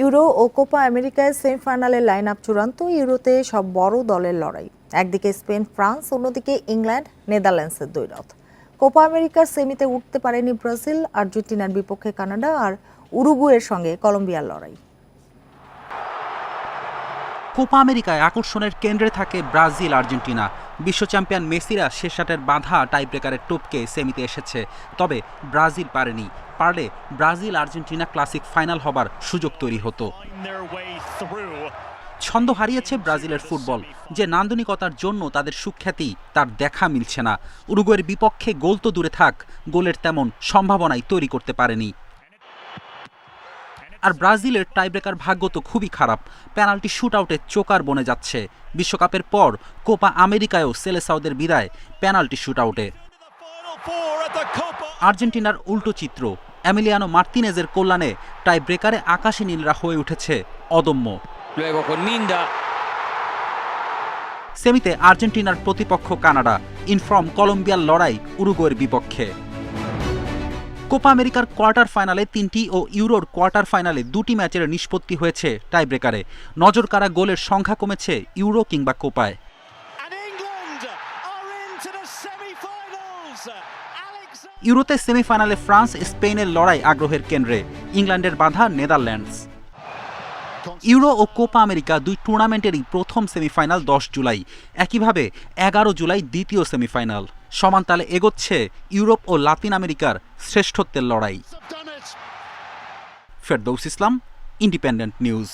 Euro ও Copa আমেরিকায় সেমিফাইনালের লাইন আপ চূড়ান্ত ইউরোতে সব বড় দলের লড়াই। একদিকে স্পেন, ফ্রান্স, অন্যদিকে ইংল্যান্ড, নেদারল্যান্ডসের দ্বৈরথ। কোপা আমেরিকার সেমিতে উঠতে পারেনি ব্রাজিল, আর্জেন্টিনার বিপক্ষে কানাডা আর উরুগুয়ের সঙ্গে কলম্বিয়ার লড়াই। কোপা আমেরিকায় আকর্ষণের কেন্দ্রে থাকে ব্রাজিল, আর্জেন্টিনা। বিশ্ব চ্যাম্পিয়ন মেসিরা শেষাটের বাধা টাইব্রেকারের টপকে সেমিতে এসেছে। তবে ব্রাজিল পারেনি। পারলে ব্রাজিল আর্জেন্টিনা ক্লাসিক ফাইনাল হবার সুযোগ তৈরি হতো. ছন্দ হারিয়েছে ব্রাজিলের ফুটবল। যে নান্দনিকতার জন্য তাদের সুখ্যাতি, তার দেখা মিলছে না। উরুগুয়ের বিপক্ষে গোল তো দূরে থাক, গোলের তেমন সম্ভাবনাই তৈরি করতে পারেনি। আর ব্রাজিলের টাইব্রেকার ভাগ্য তো খুবই খারাপ পেনাল্টি শুটআউটে চোকার বনে যাচ্ছে বিশ্বকাপের পর কোপা আমেরিকায়ও সেলেসাউদের বিদায় পেনাল্টি শুটআউটে. আর্জেন্টিনার উল্টো চিত্র অ্যামিলিয়ানো মার্তিনেজের কল্যাণে টাই ব্রেকারে আকাশে নীলরা হয়ে উঠেছে অদম্য. সেমিতে আর্জেন্টিনার প্রতিপক্ষ কানাডা, ইনফর্ম কলম্বিয়ার লড়াই উরুগুয়ের বিপক্ষে কোপা আমেরিকার কোয়ার্টার ফাইনালে তিনটি ও ইউরোর কোয়ার্টার ফাইনালে দুটি ম্যাচের নিষ্পত্তি হয়েছে টাই ব্রেকারে নজর কারা গোলের সংখ্যা কমেছে ইউরো কিংবা কোপায়. ইউরোতে সেমিফাইনালে ফ্রান্স স্পেনের লড়াই আগ্রহের কেন্দ্রে। ইংল্যান্ডের বাধা নেদারল্যান্ডস। ইউরো ও কোপা আমেরিকা দুই টুর্নামেন্টেরই প্রথম সেমিফাইনাল দশ জুলাই। একইভাবে এগারো জুলাই দ্বিতীয় সেমিফাইনাল। সমান তালে এগোচ্ছে ইউরোপ ও লাতিন আমেরিকার শ্রেষ্ঠত্বের লড়াই. ফেরদৌস ইসলাম ইন্ডিপেন্ডেন্ট নিউজ